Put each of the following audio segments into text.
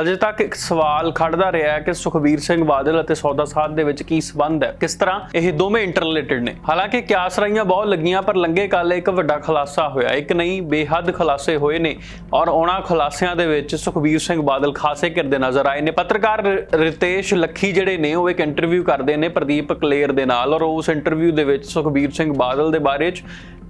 ਅਜੇ ਤੱਕ ਇੱਕ ਸਵਾਲ ਖੜਦਾ ਰਿਹਾ ਹੈ ਕਿ ਸੁਖਬੀਰ ਸਿੰਘ ਬਾਦਲ ਅਤੇ ਸੌਦਾ ਸਾਧ ਦੇ ਵਿੱਚ ਕੀ ਸਬੰਧ ਹੈ? ਕਿਸ ਤਰ੍ਹਾਂ ਇਹ ਦੋਵੇਂ ਇੰਟਰਰਿਲੇਟਡ ਨੇ? ਹਾਲਾਂਕਿ ਕਿਆਸ ਰਾਈਆਂ ਬਹੁਤ ਲੱਗੀਆਂ, ਪਰ ਲੰਗੇ ਕਾਲੇ ਇੱਕ ਵੱਡਾ ਖੁਲਾਸਾ ਹੋਇਆ। ਇੱਕ ਨਹੀਂ, ਬੇਹੱਦ ਖੁਲਾਸੇ ਹੋਏ ਨੇ ਔਰ ਉਹਨਾਂ ਖੁਲਾਸਿਆਂ ਦੇ ਵਿੱਚ ਸੁਖਬੀਰ ਸਿੰਘ ਬਾਦਲ ਖਾਸੇ ਕਿਰਦੇ ਨਜ਼ਰ ਆਏ ਨੇ। ਪੱਤਰਕਾਰ ਰਿਤੇਸ਼ ਲੱਖੀ ਜਿਹੜੇ ਨੇ, ਉਹ ਇੱਕ ਇੰਟਰਵਿਊ ਕਰਦੇ ਨੇ ਪ੍ਰਦੀਪ ਕਲੇਰ ਦੇ ਨਾਲ ਔਰ ਉਸ ਇੰਟਰਵਿਊ ਦੇ ਵਿੱਚ ਸੁਖਬੀਰ ਸਿੰਘ ਬਾਦਲ ਦੇ ਬਾਰੇ 'ਚ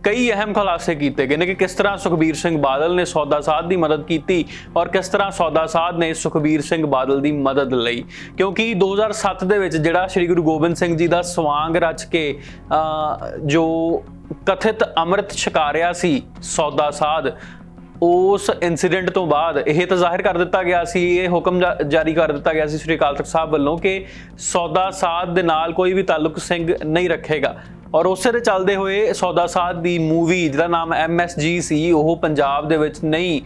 ਕਈ ਅਹਿਮ ਖੁਲਾਸੇ ਕੀਤੇ ਗਏ ਨੇ ਕਿ ਕਿਸ ਤਰ੍ਹਾਂ ਸੁਖਬੀਰ ਸਿੰਘ ਬਾਦਲ ਨੇ ਸੌਦਾ ਸਾਧ ਦੀ ਮਦਦ ਕੀਤੀ ਔਰ ਕਿਸ ਤਰ੍ਹਾਂ ਸੌਦਾ ਸਾਧ ਨੇ ਸੁਖਬੀਰ ਸਿੰਘ ਬਾਦਲ ਦੀ ਮਦਦ ਲਈ। ਕਿਉਂਕਿ 2007 ਦੇ ਵਿੱਚ ਜਿਹੜਾ ਸ੍ਰੀ ਗੁਰੂ ਗੋਬਿੰਦ ਸਿੰਘ ਜੀ ਦਾ ਸਵਾਂਗ ਰਚ ਕੇ ਅਹ, ਜੋ ਕਥਿਤ ਅੰਮ੍ਰਿਤ ਛਕਾਰਿਆ ਸੀ ਸੌਦਾ ਸਾਧ ਉਸ ਇਨਸੀਡੈਂਟ ਤੋਂ ਬਾਅਦ ਇਹ ਤਾਂ ਜ਼ਾਹਿਰ ਕਰ ਦਿੱਤਾ ਗਿਆ ਸੀ ਇਹ ਹੁਕਮ ਜਾਰੀ ਕਰ ਦਿੱਤਾ ਗਿਆ ਸੀ ਸ੍ਰੀ ਅਕਾਲ ਤਖਤ ਸਾਹਿਬ ਵੱਲੋਂ ਕਿ ਸੌਦਾ ਸਾਧ ਦੇ ਨਾਲ ਕੋਈ ਵੀ ਤਾਲੁਕ ਸਿੰਘ ਨਹੀਂ ਰੱਖੇਗਾ। ਔਰ ਉਸੇ ਦੇ ਚੱਲਦੇ ਹੋਏ ਸੌਦਾ ਸਾਧ ਦੀ ਮੂਵੀ ਜਿਹਦਾ ਨਾਮ ਐਮਐਸਜੀ ਸੀ, ਉਹ ਪੰਜਾਬ ਦੇ ਵਿੱਚ ਨਹੀਂ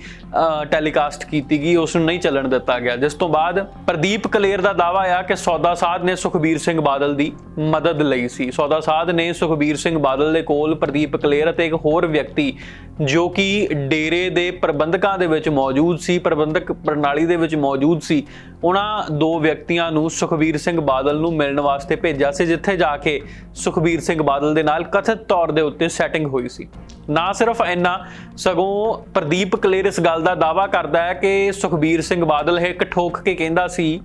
ਟੈਲੀਕਾਸਟ ਕੀਤੀ ਗਈ, ਉਸ ਨੂੰ ਨਹੀਂ ਚੱਲਣ ਦਿੱਤਾ ਗਿਆ। ਜਿਸ ਤੋਂ ਬਾਅਦ ਪ੍ਰਦੀਪ ਕਲੇਰ ਦਾ ਦਾਵਾ ਆ ਕਿ ਸੌਦਾ ਸਾਧ ਨੇ ਸੁਖਬੀਰ ਸਿੰਘ ਬਾਦਲ ਦੀ ਮਦਦ ਲਈ ਸੀ। ਸੌਦਾ ਸਾਧ ਨੇ ਸੁਖਬੀਰ ਸਿੰਘ ਬਾਦਲ ਦੇ ਕੋਲ ਪ੍ਰਦੀਪ ਕਲੇਰ ਅਤੇ ਇੱਕ ਹੋਰ ਵਿਅਕਤੀ ਜੋ ਕਿ ਡੇਰੇ ਦੇ ਪ੍ਰਬੰਧਕਾਂ ਦੇ ਵਿੱਚ ਮੌਜੂਦ ਸੀ, ਪ੍ਰਬੰਧਕ ਪ੍ਰਣਾਲੀ ਦੇ ਵਿੱਚ ਮੌਜੂਦ ਸੀ, ਉਹਨਾਂ ਦੋ ਵਿਅਕਤੀਆਂ ਨੂੰ ਸੁਖਬੀਰ ਸਿੰਘ ਬਾਦਲ ਨੂੰ ਮਿਲਣ ਵਾਸਤੇ ਭੇਜਿਆ ਸੀ, ਜਿੱਥੇ ਜਾ ਕੇ ਸੁਖਬੀਰ ਸਿੰਘ ਬਾਦਲ ਦੇ ਨਾਲ ਕਥਿਤ ਤੌਰ ਦੇ ਉੱਤੇ ਸੈਟਿੰਗ ਹੋਈ ਸੀ। ਨਾ ਸਿਰਫ ਇੰਨਾ, ਸਗੋਂ ਪ੍ਰਦੀਪ ਕਲੇਰ ਇਸ ਗੱਲ ਦਾ ਦਾਵਾ ਕਰਦਾ ਹੈ ਕਿ ਸੁਖਬੀਰ ਸਿੰਘ ਬਾਦਲ ਇਹ ਇੱਕ ਕੇ ਕਹਿੰਦਾ ਸੀ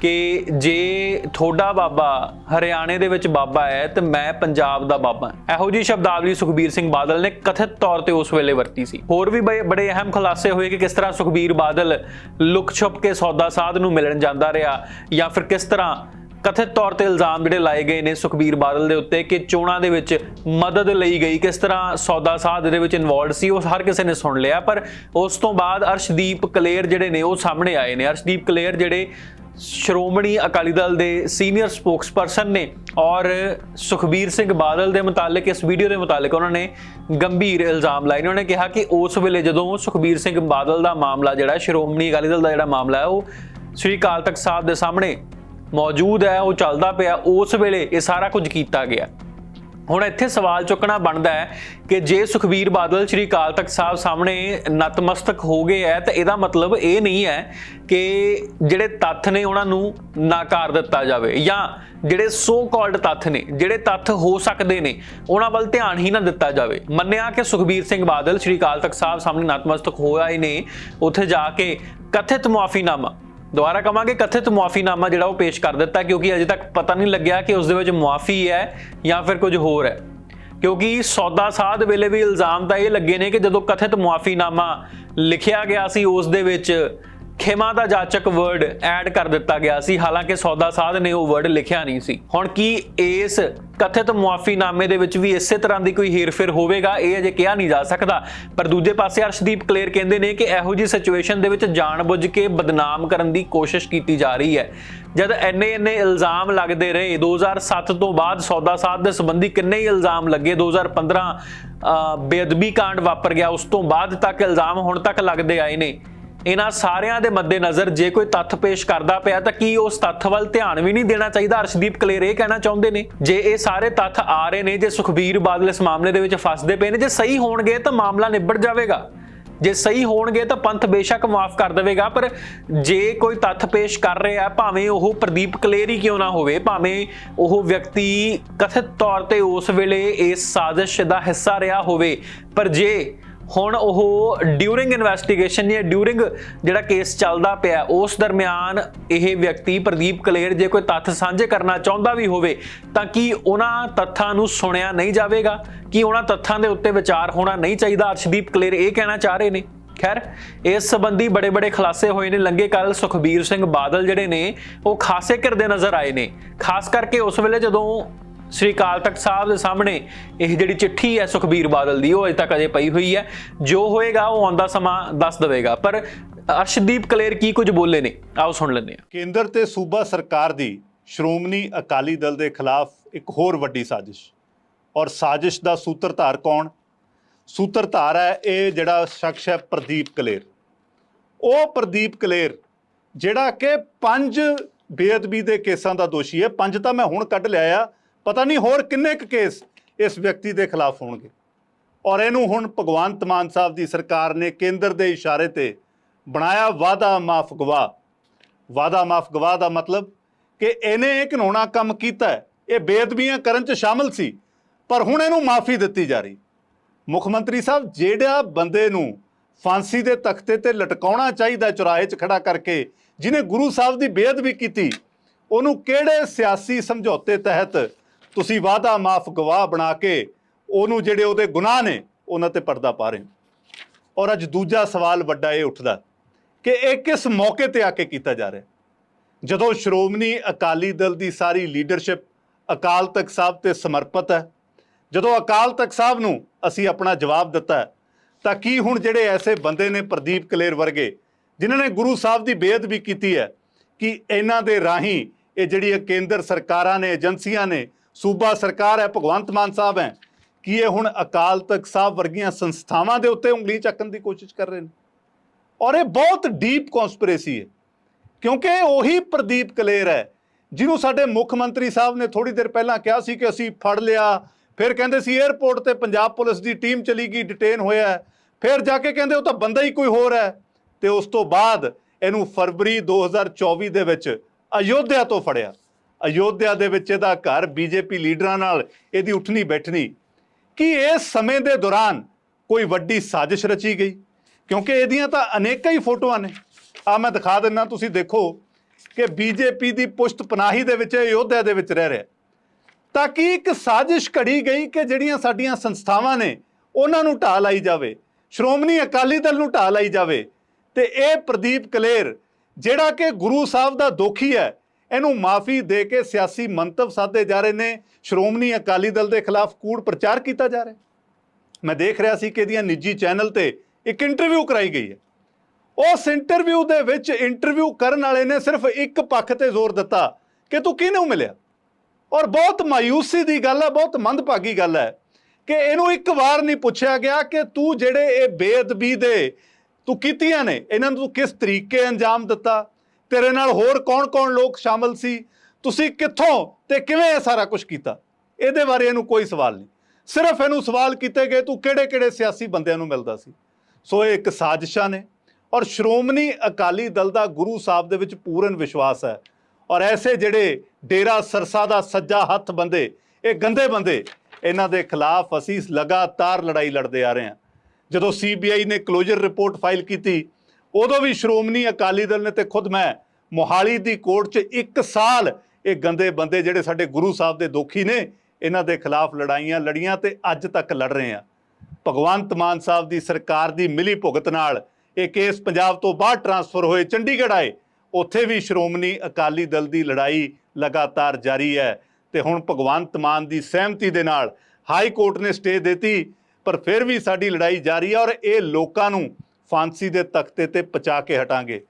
ਕਿ ਜੇ ਥੋੜਾ ਬਾਬਾ ਹਰਿਆਣੇ ਦੇ ਵਿੱਚ ਬਾਬਾ ਹੈ, ਤੇ ਮੈਂ ਪੰਜਾਬ ਦਾ ਬਾਬਾ ਇਹੋ ਜੀ ਸ਼ਬਦਾਵਲੀ ਸੁਖਬੀਰ ਸਿੰਘ ਬਾਦਲ ਨੇ ਕਥਿਤ ਤੌਰ ਤੇ ਉਸ ਵੇਲੇ ਵਰਤੀ ਸੀ। ਹੋਰ ਵੀ ਬੜੇ- ਬੜੇ ਅਹਿਮ ਖੁਲਾਸੇ ਹੋਏ ਕਿ ਕਿਸ ਤਰ੍ਹਾਂ ਸੁਖਬੀਰ ਬਾਦਲ ਲੁਕ ਛੁਪ ਕੇ ਸੌਦਾ ਸਾਧ ਨੂੰ ਮਿਲਣ ਜਾਂਦਾ ਰਿਹਾ ਜਾਂ ਫਿਰ ਕਿਸ ਤਰ੍ਹਾਂ ਕਥਿਤ ਤੌਰ ਤੇ ਇਲਜ਼ਾਮ ਜਿਹੜੇ ਲਾਏ ਗਏ ਨੇ ਸੁਖਬੀਰ ਬਾਦਲ ਦੇ ਉੱਤੇ ਕਿ ਚੋਣਾਂ ਦੇ ਵਿੱਚ ਮਦਦ ਲਈ ਗਈ, ਕਿਸ ਤਰ੍ਹਾਂ ਸੌਦਾ ਸਾਧ ਦੇ ਵਿੱਚ ਇਨਵੋਲਡ ਸੀ, ਉਹ ਹਰ ਕਿਸੇ ਨੇ ਸੁਣ ਲਿਆ, ਪਰ ਉਸ ਤੋਂ ਬਾਅਦ ਅਰਸ਼ਦੀਪ ਕਲੇਰ ਜਿਹੜੇ ਨੇ, ਉਹ ਸਾਹਮਣੇ ਆਏ ਨੇ। ਅਰਸ਼ਦੀਪ ਕਲੇਰ ਜਿਹੜੇ ਸ਼੍ਰੋਮਣੀ ਅਕਾਲੀ ਦਲ ਦੇ ਸੀਨੀਅਰ ਸਪੋਕਸਪਰਸਨ ਨੇ ਔਰ ਸੁਖਬੀਰ ਸਿੰਘ ਬਾਦਲ ਦੇ ਮੁਤਾਲਕ, ਇਸ ਵੀਡੀਓ ਦੇ ਮੁਤਾਲਕ ਉਹਨਾਂ ਨੇ ਗੰਭੀਰ ਇਲਜ਼ਾਮ ਲਾਏ ਨੇ। ਉਹਨਾਂ ਨੇ ਕਿਹਾ ਕਿ ਉਸ ਵੇਲੇ ਜਦੋਂ ਸੁਖਬੀਰ ਸਿੰਘ ਬਾਦਲ ਦਾ ਮਾਮਲਾ ਜਿਹੜਾ, ਸ਼੍ਰੋਮਣੀ ਅਕਾਲੀ ਦਲ ਦਾ ਜਿਹੜਾ ਮਾਮਲਾ ਹੈ, ਉਹ ਸ੍ਰੀ ਅਕਾਲ ਤਖਤ ਸਾਹਿਬ ਦੇ ਸਾਹਮਣੇ ਮੌਜੂਦ ਹੈ, ਉਹ ਚੱਲਦਾ ਪਿਆ, ਉਸ ਵੇਲੇ ਇਹ ਸਾਰਾ ਕੁਝ ਕੀਤਾ ਗਿਆ। ਹੁਣ ਇੱਥੇ ਸਵਾਲ ਚੁੱਕਣਾ ਬਣਦਾ ਹੈ ਕਿ ਜੇ ਸੁਖਬੀਰ ਬਾਦਲ ਸ਼੍ਰੀ ਅਕਾਲ ਤਖਤ ਸਾਹਿਬ ਸਾਹਮਣੇ ਨਤਮਸਤਕ ਹੋ ਗਏ ਹੈ, ਤਾਂ ਇਹਦਾ ਮਤਲਬ ਇਹ ਨਹੀਂ ਹੈ ਕਿ ਜਿਹੜੇ ਤੱਥ ਨੇ ਉਹਨਾਂ ਨੂੰ ਨਾਕਾਰ ਦਿੱਤਾ ਜਾਵੇ ਜਾਂ ਜਿਹੜੇ ਸੋ ਕਾਲਡ ਤੱਥ ਨੇ, ਜਿਹੜੇ ਤੱਥ ਹੋ ਸਕਦੇ ਨੇ, ਉਹਨਾਂ ਵੱਲ ਧਿਆਨ ਹੀ ਨਾ ਦਿੱਤਾ ਜਾਵੇ। ਮੰਨਿਆ ਕਿ ਸੁਖਬੀਰ ਸਿੰਘ ਬਾਦਲ ਸ਼੍ਰੀ ਅਕਾਲ ਤਖਤ ਸਾਹਿਬ ਸਾਹਮਣੇ ਨਤਮਸਤਕ ਹੋਇਆ ਹੀ ਨੇ ਉੱਥੇ ਜਾ ਕੇ ਕਥਿਤ ਮੁਆਫੀਨਾਮਾ ਦੁਬਾਰਾ ਕਵਾਂਗੇ ਕਥਿਤ ਮੁਆਫੀਨਾਮਾ ਜਿਹੜਾ ਉਹ ਪੇਸ਼ ਕਰ ਦਿੱਤਾ, ਕਿਉਂਕਿ ਅਜੇ ਤੱਕ ਪਤਾ ਨਹੀਂ ਲੱਗਿਆ ਕਿ ਉਸ ਦੇ ਵਿੱਚ ਮੁਆਫੀ ਹੈ ਜਾਂ ਫਿਰ ਕੁਝ ਹੋਰ ਹੈ। ਕਿਉਂਕਿ ਸੌਦਾ ਸਾਧ ਵੇਲੇ ਵੀ ਇਲਜ਼ਾਮ ਤਾਂ ਇਹ ਲੱਗੇ ਨੇ ਕਿ ਜਦੋਂ ਕਥਿਤ ਮੁਆਫੀਨਾਮਾ ਲਿਖਿਆ ਗਿਆ ਸੀ, ਉਸ ਦੇ ਵਿੱਚ ਖਿਮਾ ਦਾ ਜਾਚਕ ਵਰਡ ਐਡ ਕਰ ਦਿੱਤਾ ਗਿਆ ਸੀ। ਹਾਲਾਂਕਿ ਸੌਦਾ ਸਾਧ ਨੇ ਉਹ ਵਰਡ ਲਿਖਿਆ ਨਹੀਂ ਸੀ। ਹੁਣ ਕੀ ਇਸ ਕਥਿਤ ਮੁਆਫੀਨਾਮੇ ਦੇ ਵਿੱਚ ਵੀ ਇਸੇ ਤਰ੍ਹਾਂ ਦੀ ਕੋਈ ਹੇਰਫੇਰ ਹੋਵੇਗਾ ਇਹ ਅਜੇ ਕਿਹਾ ਨਹੀਂ ਜਾ ਸਕਦਾ। ਪਰ ਦੂਜੇ ਪਾਸੇ ਅਰਸ਼ਦੀਪ ਕਲੇਰ ਕਹਿੰਦੇ ਨੇ ਕਿ ਇਹੋ ਜੀ ਸਿਚੁਏਸ਼ਨ ਦੇ ਵਿੱਚ ਜਾਣਬੁੱਝ ਕੇ ਬਦਨਾਮ ਕਰਨ ਦੀ ਕੋਸ਼ਿਸ਼ ਕੀਤੀ ਜਾ ਰਹੀ ਹੈ। ਜਦ ਐਨੇ ਐਨੇ ਇਲਜ਼ਾਮ ਲੱਗਦੇ ਰਹੇ 2007 ਤੋਂ ਬਾਅਦ ਸੌਦਾ ਸਾਧ ਦੇ ਸੰਬੰਧੀ ਕਿੰਨੇ ਹੀ ਇਲਜ਼ਾਮ ਲੱਗੇ 2015 ਅਹ, ਬੇਅਦਬੀ ਕਾਂਡ ਵਾਪਰ ਗਿਆ ਉਸ ਤੋਂ ਬਾਅਦ ਤੱਕ ਇਲਜ਼ਾਮ ਹੁਣ ਤੱਕ ਲੱਗਦੇ ਆਏ ਨੇ। ਇਹਨਾਂ ਸਾਰਿਆਂ ਦੇ ਮੱਦੇਨਜ਼ਰ ਜੇ ਕੋਈ ਤੱਥ ਪੇਸ਼ ਕਰਦਾ ਪਿਆ ਤਾਂ ਕੀ ਉਸ ਤੱਥ ਵੱਲ ਧਿਆਨ ਵੀ ਨਹੀਂ ਦੇਣਾ ਚਾਹੀਦਾ? ਅਰਸ਼ਦੀਪ ਕਲੇਰ ਇਹ ਕਹਿਣਾ ਚਾਹੁੰਦੇ ਨੇ, ਜੇ ਇਹ ਸਾਰੇ ਤੱਥ ਆ ਰਹੇ ਨੇ, ਜੇ ਸੁਖਬੀਰ ਬਾਦਲ ਇਸ ਮਾਮਲੇ ਦੇ ਵਿੱਚ ਫਸਦੇ ਪਏ ਨੇ, ਜੇ ਸਹੀ ਹੋਣਗੇ ਤਾਂ ਮਾਮਲਾ ਨਿਬੜ ਜਾਵੇਗਾ। ਜੇ ਸਹੀ ਹੋਣਗੇ ਤਾਂ ਪੰਥ ਬੇਸ਼ੱਕ ਮਾਫ ਕਰ ਦੇਵੇਗਾ, ਪਰ ਜੇ ਕੋਈ ਤੱਥ ਪੇਸ਼ ਕਰ ਰਿਹਾ, ਭਾਵੇਂ ਉਹ ਪ੍ਰਦੀਪ ਕਲੇਰ ਹੀ ਕਿਉਂ ਨਾ ਹੋਵੇ, ਭਾਵੇਂ ਉਹ ਵਿਅਕਤੀ ਕਥਿਤ ਤੌਰ ਤੇ ਉਸ ਵੇਲੇ ਇਸ ਸਾਜ਼ਿਸ਼ ਦਾ ਹਿੱਸਾ ਰਿਹਾ ਹੋਵੇ, ਪਰ ਜੇ ਹੁਣ ਉਹ ਡਿਊਰਿੰਗ ਇਨਵੈਸਟੀਗੇਸ਼ਨ ਜਾਂ ਡਿਊਰਿੰਗ ਜਿਹੜਾ ਕੇਸ ਚੱਲਦਾ ਪਿਆ, ਉਸ ਦਰਮਿਆਨ ਇਹ ਵਿਅਕਤੀ ਪ੍ਰਦੀਪ ਕਲੇਰ ਜੇ ਕੋਈ ਤੱਥ ਸਾਂਝੇ ਕਰਨਾ ਚਾਹੁੰਦਾ ਵੀ ਹੋਵੇ, ਤਾਂ ਕੀ ਉਹਨਾਂ ਤੱਥਾਂ ਨੂੰ ਸੁਣਿਆ ਨਹੀਂ ਜਾਵੇਗਾ? ਕੀ ਉਹਨਾਂ ਤੱਥਾਂ ਦੇ ਉੱਤੇ ਵਿਚਾਰ ਹੋਣਾ ਨਹੀਂ ਚਾਹੀਦਾ? ਅਰਸ਼ਦੀਪ ਕਲੇਰ ਇਹ ਕਹਿਣਾ ਚਾਹ ਰਹੇ ਨੇ। ਖੈਰ, ਇਸ ਸੰਬੰਧੀ ਬੜੇ ਬੜੇ ਖੁਲਾਸੇ ਹੋਏ ਨੇ। ਲੰਗੇ ਕੱਲ ਸੁਖਬੀਰ ਸਿੰਘ ਬਾਦਲ ਜਿਹੜੇ ਨੇ, ਉਹ ਖਾਸੇ ਕਰਦੇ ਨਜ਼ਰ ਆਏ ਨੇ। ਖਾਸ ਕਰਕੇ ਉਸ ਵੇਲੇ ਜਦੋਂ ਸ੍ਰੀ ਅਕਾਲ ਤਖਤ ਸਾਹਿਬ ਦੇ ਸਾਹਮਣੇ ਇਹ ਜਿਹੜੀ ਚਿੱਠੀ ਹੈ ਸੁਖਬੀਰ ਬਾਦਲ ਦੀ, ਉਹ ਅਜੇ ਤੱਕ ਅਜੇ ਪਈ ਹੋਈ ਹੈ। ਜੋ ਹੋਏਗਾ ਉਹ ਆਉਂਦਾ ਸਮਾਂ ਦੱਸ ਦੇਵੇਗਾ। ਪਰ ਅਰਸ਼ਦੀਪ ਕਲੇਰ ਕੀ ਕੁਝ ਬੋਲੇ ਨੇ? ਆਓ ਸੁਣ ਲੈਂਦੇ ਹਾਂ। ਕੇਂਦਰ ਤੇ ਸੂਬਾ ਸਰਕਾਰ ਦੀ ਸ਼੍ਰੋਮਣੀ ਅਕਾਲੀ ਦਲ ਦੇ ਖਿਲਾਫ ਇੱਕ ਹੋਰ ਵੱਡੀ ਸਾਜ਼ਿਸ਼। ਔਰ ਸਾਜ਼ਿਸ਼ ਦਾ ਸੂਤਰਧਾਰ ਕੌਣ? ਸੂਤਰਧਾਰ ਹੈ ਇਹ ਜਿਹੜਾ ਸ਼ਖਸ ਹੈ ਪ੍ਰਦੀਪ ਕਲੇਰ। ਉਹ ਪ੍ਰਦੀਪ ਕਲੇਰ, ਜਿਹੜਾ ਕਿ ਪੰਜ ਬੇਅਦਬੀ ਦੇ ਕੇਸਾਂ ਦਾ ਦੋਸ਼ੀ ਹੈ। ਪੰਜ ਤਾਂ ਮੈਂ ਹੁਣ ਕੱਢ ਲਿਆ ਆ। ਪਤਾ ਨਹੀਂ ਹੋਰ ਕਿੰਨੇ ਕੁ ਕੇਸ ਇਸ ਵਿਅਕਤੀ ਦੇ ਖਿਲਾਫ ਹੋਣਗੇ। ਔਰ ਇਹਨੂੰ ਹੁਣ ਭਗਵੰਤ ਮਾਨ ਸਾਹਿਬ ਦੀ ਸਰਕਾਰ ਨੇ ਕੇਂਦਰ ਦੇ ਇਸ਼ਾਰੇ ਤੇ ਬਣਾਇਆ ਵਾਦਾ ਮਾਫ ਗਵਾ ਵਾਦਾ ਮਾਫ ਗਵਾਹ ਦਾ ਮਤਲਬ ਕਿ ਇਹਨੇ ਇਹ ਘਿਨਾਉਣਾ ਕੰਮ ਕੀਤਾ ਇਹ ਬੇਅਦਬੀਆਂ ਕਰਨ 'ਚ ਸ਼ਾਮਲ ਸੀ, ਪਰ ਹੁਣ ਇਹਨੂੰ ਮਾਫੀ ਦਿੱਤੀ ਜਾ ਰਹੀ। ਮੁੱਖ ਮੰਤਰੀ ਸਾਹਿਬ, ਜਿਹੜਾ ਬੰਦੇ ਨੂੰ ਫਾਂਸੀ ਦੇ ਤਖਤੇ ਤੇ ਲਟਕਾਉਣਾ ਚਾਹੀਦਾ ਚੁਰਾਹੇ 'ਚ ਖੜਾ ਕਰਕੇ, ਜਿਹਨੇ ਗੁਰੂ ਸਾਹਿਬ ਦੀ ਬੇਅਦਬੀ ਕੀਤੀ, ਉਹਨੂੰ ਕਿਹੜੇ ਸਿਆਸੀ ਸਮਝੌਤੇ ਤਹਿਤ ਤੁਸੀਂ ਵਾਦਾ ਮਾਫ ਗਵਾਹ ਬਣਾ ਕੇ ਉਹਨੂੰ ਜਿਹੜੇ ਉਹਦੇ ਗੁਨਾਹ ਨੇ, ਉਹਨਾਂ ਤੇ ਪਰਦਾ ਪਾ ਰਹੇ ਹੋ। ਔਰ ਅੱਜ ਦੂਜਾ ਸਵਾਲ ਵੱਡਾ ਇਹ ਉੱਠਦਾ ਕਿ ਇਹ ਕਿਸ ਮੌਕੇ ਤੇ ਆ ਕੇ ਕੀਤਾ ਜਾ ਰਿਹਾ? ਜਦੋਂ ਸ਼੍ਰੋਮਣੀ ਅਕਾਲੀ ਦਲ ਦੀ ਸਾਰੀ ਲੀਡਰਸ਼ਿਪ ਅਕਾਲ ਤਖਤ ਸਾਹਿਬ ਤੇ ਸਮਰਪਿਤ ਹੈ, ਜਦੋਂ ਅਕਾਲ ਤਖਤ ਸਾਹਿਬ ਨੂੰ ਅਸੀਂ ਆਪਣਾ ਜਵਾਬ ਦਿੱਤਾ ਤਾਂ ਕੀ ਹੁਣ ਜਿਹੜੇ ਐਸੇ ਬੰਦੇ ਨੇ ਪ੍ਰਦੀਪ ਕਲੇਰ ਵਰਗੇ, ਜਿਨ੍ਹਾਂ ਨੇ ਗੁਰੂ ਸਾਹਿਬ ਦੀ ਬੇਅਦਬੀ ਕੀਤੀ ਹੈ ਕਿ ਇਹਨਾਂ ਦੇ ਰਾਹੀਂ ਇਹ ਜਿਹੜੀ ਕੇਂਦਰ ਸਰਕਾਰਾਂ ਨੇ, ਏਜੰਸੀਆਂ ਨੇ ਸੂਬਾ ਸਰਕਾਰ ਹੈ, ਭਗਵੰਤ ਮਾਨ ਸਾਹਿਬ ਹੈ, ਕੀ ਇਹ ਹੁਣ ਅਕਾਲ ਤਖਤ ਸਾਹਿਬ ਵਰਗੀਆਂ ਸੰਸਥਾਵਾਂ ਦੇ ਉੱਤੇ ਉਂਗਲੀ ਚੱਕਣ ਦੀ ਕੋਸ਼ਿਸ਼ ਕਰ ਰਹੇ ਨੇ? ਔਰ ਇਹ ਬਹੁਤ ਡੀਪ ਕਨਸਪੀਰੇਸੀ ਹੈ, ਕਿਉਂਕਿ ਉਹੀ ਪ੍ਰਦੀਪ ਕਲੇਰ ਹੈ, ਜਿਹਨੂੰ ਸਾਡੇ ਮੁੱਖ ਮੰਤਰੀ ਸਾਹਿਬ ਨੇ ਥੋੜੀ ਦੇਰ ਪਹਿਲਾਂ ਕਿਹਾ ਸੀ ਕਿ ਅਸੀਂ ਫੜ ਲਿਆ, ਫਿਰ ਕਹਿੰਦੇ ਸੀ 에ਅਰਪੋਰਟ ਤੇ ਪੰਜਾਬ ਪੁਲਿਸ ਦੀ ਟੀਮ ਚਲੀ ਗਈ ਡਿਟੇਨ ਹੋਇਆ ਫਿਰ ਜਾ ਕੇ ਕਹਿੰਦੇ ਉਹ ਤਾਂ ਬੰਦਾ ਹੀ ਕੋਈ ਹੋਰ ਹੈ, ਤੇ ਉਸ ਤੋਂ ਬਾਅਦ ਇਹਨੂੰ ਫਰਵਰੀ 2024 ਦੇ ਵਿੱਚ ਅਯੋਧਿਆ ਤੋਂ ਫੜਿਆ। ਅਯੋਧਿਆ ਦੇ ਵਿੱਚ ਇਹਦਾ ਘਰ ਬੀਜੇਪੀ ਲੀਡਰਾਂ ਨਾਲ ਇਹਦੀ ਉੱਠਣੀ ਬੈਠਣੀ। ਕਿ ਇਸ ਸਮੇਂ ਦੇ ਦੌਰਾਨ ਕੋਈ ਵੱਡੀ ਸਾਜ਼ਿਸ਼ ਰਚੀ ਗਈ? ਕਿਉਂਕਿ ਇਹਦੀਆਂ ਤਾਂ ਅਨੇਕਾਂ ਹੀ ਫੋਟੋਆਂ ਨੇ। ਆ ਮੈਂ ਦਿਖਾ ਦਿੰਨਾ ਤੁਸੀਂ ਦੇਖੋ ਕਿ ਬੀਜੇਪੀ ਦੀ ਪੁਸ਼ਤ ਪਨਾਹੀ ਦੇ ਵਿੱਚ, ਅਯੋਧਿਆ ਦੇ ਵਿੱਚ ਰਹਿ ਰਿਹਾ। ਤਾਂ ਕਿ ਇੱਕ ਸਾਜ਼ਿਸ਼ ਘੜੀ ਗਈ ਕਿ ਜਿਹੜੀਆਂ ਸਾਡੀਆਂ ਸੰਸਥਾਵਾਂ ਨੇ, ਉਹਨਾਂ ਨੂੰ ਢਾਹ ਲਾਈ ਜਾਵੇ? ਸ਼੍ਰੋਮਣੀ ਅਕਾਲੀ ਦਲ ਨੂੰ ਢਾਹ ਲਾਈ ਜਾਵੇ? ਤੇ ਇਹ ਪ੍ਰਦੀਪ ਕਲੇਰ, ਜਿਹੜਾ ਕਿ ਗੁਰੂ ਸਾਹਿਬ ਦਾ ਦੋਖੀ ਹੈ ਇਹਨੂੰ ਮਾਫੀ ਦੇ ਕੇ ਸਿਆਸੀ ਮੰਤਵ ਸਾਧੇ ਜਾ ਰਹੇ ਨੇ। ਸ਼੍ਰੋਮਣੀ ਅਕਾਲੀ ਦਲ ਦੇ ਖਿਲਾਫ ਕੂੜ ਪ੍ਰਚਾਰ ਕੀਤਾ ਜਾ ਰਿਹਾ। ਮੈਂ ਦੇਖ ਰਿਹਾ ਸੀ ਕਿ ਇਹਦੀਆਂ ਨਿੱਜੀ ਚੈਨਲ ਤੇ ਇੱਕ ਇੰਟਰਵਿਊ ਕਰਾਈ ਗਈ ਹੈ। ਉਸ ਇੰਟਰਵਿਊ ਦੇ ਵਿੱਚ ਇੰਟਰਵਿਊ ਕਰਨ ਵਾਲੇ ਨੇ ਸਿਰਫ ਇੱਕ ਪੱਖ ਤੇ ਜ਼ੋਰ ਦਿੱਤਾ ਕਿ ਤੂੰ ਕਿਹਨੂੰ ਮਿਲਿਆ? ਔਰ ਬਹੁਤ ਮਾਇੂਸੀ ਦੀ ਗੱਲ ਹੈ, ਬਹੁਤ ਮੰਦਭਾਗੀ ਗੱਲ ਹੈ ਕਿ ਇਹਨੂੰ ਇੱਕ ਵਾਰ ਨਹੀਂ ਪੁੱਛਿਆ ਗਿਆ ਕਿ ਤੂੰ ਜਿਹੜੇ ਇਹ ਬੇਅਦਬੀ ਦੇ ਤੂੰ ਕੀਤੀਆਂ ਨੇ, ਇਹਨਾਂ ਨੂੰ ਤੂੰ ਕਿਸ ਤਰੀਕੇ ਅੰਜਾਮ ਦਿੱਤਾ? ਤੇਰੇ ਨਾਲ ਹੋਰ ਕੌਣ-ਕੌਣ ਲੋਕ ਸ਼ਾਮਲ ਸੀ? ਤੁਸੀਂ ਕਿੱਥੋਂ ਤੇ ਕਿਵੇਂ ਇਹ ਸਾਰਾ ਕੁਝ ਕੀਤਾ? ਇਹਦੇ ਬਾਰੇ ਇਹਨੂੰ ਕੋਈ ਸਵਾਲ ਨਹੀਂ। ਸਿਰਫ ਇਹਨੂੰ ਸਵਾਲ ਕੀਤੇ ਗਏ, ਤੂੰ ਕਿਹੜੇ-ਕਿਹੜੇ ਸਿਆਸੀ ਬੰਦਿਆਂ ਨੂੰ ਮਿਲਦਾ ਸੀ? ਸੋ ਇਹ ਇੱਕ ਸਾਜ਼ਿਸ਼ਾਂ ਨੇ ਔਰ ਸ਼੍ਰੋਮਣੀ ਅਕਾਲੀ ਦਲ ਦਾ ਗੁਰੂ ਸਾਹਿਬ ਦੇ ਵਿੱਚ ਪੂਰਨ ਵਿਸ਼ਵਾਸ ਹੈ। ਔਰ ਐਸੇ ਜਿਹੜੇ ਡੇਰਾ ਸਰਸਾ ਦਾ ਸੱਜਾ ਹੱਥ ਬੰਦੇ, ਇਹ ਗੰਦੇ ਬੰਦੇ, ਇਹਨਾਂ ਦੇ ਖਿਲਾਫ ਅਸੀਂ ਲਗਾਤਾਰ ਲੜਾਈ ਲੜਦੇ ਆ ਰਹੇ ਹਾਂ। ਜਦੋਂ ਸੀਬੀਆਈ ਨੇ ਕਲੋਜ਼ਰ ਰਿਪੋਰਟ ਫਾਈਲ ਕੀਤੀ ਉਦੋਂ ਵੀ ਸ਼੍ਰੋਮਣੀ ਅਕਾਲੀ ਦਲ ਨੇ ਤੇ ਖੁਦ ਮੈਂ ਮੋਹਾਲੀ ਦੀ ਕੋਰਟ 'ਚ 1 ਸਾਲ ਇਹ ਗੰਦੇ ਬੰਦੇ ਜਿਹੜੇ ਸਾਡੇ ਗੁਰੂ ਸਾਹਿਬ ਦੇ ਦੋਖੀ ਨੇ, ਇਹਨਾਂ ਦੇ ਖਿਲਾਫ ਲੜਾਈਆਂ ਲੜੀਆਂ ਤੇ ਅੱਜ ਤੱਕ ਲੜ ਰਹੇ ਆ। ਭਗਵੰਤ ਮਾਨ ਸਾਹਿਬ ਦੀ ਸਰਕਾਰ ਦੀ ਮਿਲੀ ਭੁਗਤ ਨਾਲ ਇਹ ਕੇਸ ਪੰਜਾਬ ਤੋਂ ਬਾਹਰ ਟਰਾਂਸਫਰ ਹੋਏ, ਚੰਡੀਗੜ੍ਹ ਆਏ, ਉੱਥੇ ਵੀ ਸ਼੍ਰੋਮਣੀ ਅਕਾਲੀ ਦਲ ਦੀ ਲੜਾਈ ਲਗਾਤਾਰ ਜਾਰੀ ਹੈ ਤੇ ਹੁਣ ਭਗਵੰਤ ਮਾਨ ਦੀ ਸਹਿਮਤੀ ਦੇ ਨਾਲ ਹਾਈ ਕੋਰਟ ਨੇ ਸਟੇ ਦਿੱਤੀ, ਪਰ ਫਿਰ ਵੀ ਸਾਡੀ ਲੜਾਈ ਜਾਰੀ ਹੈ ਔਰ ਇਹ ਲੋਕਾਂ ਨੂੰ ਫਾਂਸੀ ਦੇ ਤਖਤੇ ਤੇ ਪਚਾ ਕੇ ਹਟਾਂਗੇ।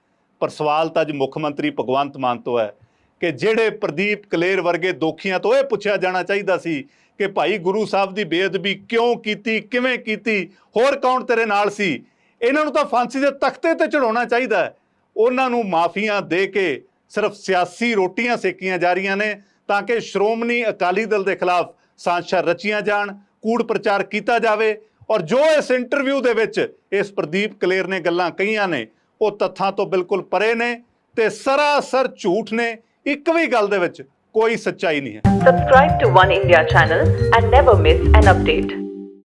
ਪਰ ਸਵਾਲ ਤਾਂ ਅੱਜ ਮੁੱਖ ਮੰਤਰੀ ਭਗਵੰਤ ਮਾਨ ਤੋਂ ਹੈ ਕਿ ਜਿਹੜੇ ਪ੍ਰਦੀਪ ਕਲੇਰ ਵਰਗੇ ਦੋਖੀਆਂ ਤੋਂ ਇਹ ਪੁੱਛਿਆ ਜਾਣਾ ਚਾਹੀਦਾ ਸੀ ਕਿ ਭਾਈ ਗੁਰੂ ਸਾਹਿਬ ਦੀ ਬੇਅਦਬੀ ਕਿਉਂ ਕੀਤੀ, ਕਿਵੇਂ ਕੀਤੀ, ਹੋਰ ਕੌਣ ਤੇਰੇ ਨਾਲ ਸੀ? ਇਹਨਾਂ ਨੂੰ ਤਾਂ ਫਾਂਸੀ ਦੇ ਤਖਤੇ ਤੇ ਚੜਾਉਣਾ ਚਾਹੀਦਾ ਹੈ। ਉਹਨਾਂ ਨੂੰ ਮਾਫੀਆਂ ਦੇ ਕੇ ਸਿਰਫ ਸਿਆਸੀ ਰੋਟੀਆਂ ਸੇਕੀਆਂ ਜਾ ਰਹੀਆਂ ਨੇ ਤਾਂ ਕਿ ਸ਼੍ਰੋਮਣੀ ਅਕਾਲੀ ਦਲ ਦੇ ਖਿਲਾਫ ਸਾਜ਼ਿਸ਼ਾਂ ਰਚੀਆਂ ਜਾਣ, ਕੂੜ ਪ੍ਰਚਾਰ ਕੀਤਾ ਜਾਵੇ ਔਰ ਜੋ ਇਸ ਇੰਟਰਵਿਊ ਦੇ ਵਿੱਚ ਇਸ ਪ੍ਰਦੀਪ ਕਲੇਰ ਨੇ ਗੱਲਾਂ ਕਹੀਆਂ ਨੇ, ਉਹ ਤੱਥਾਂ ਤੋਂ ਬਿਲਕੁਲ ਪਰੇ ਨੇ ਤੇ ਸਰਾਸਰ ਝੂਠ ਨੇ ਇੱਕ ਵੀ ਗੱਲ ਦੇ ਵਿੱਚ ਕੋਈ ਸੱਚਾਈ ਨਹੀਂ ਹੈ Subscribe to One India channel and never miss an update.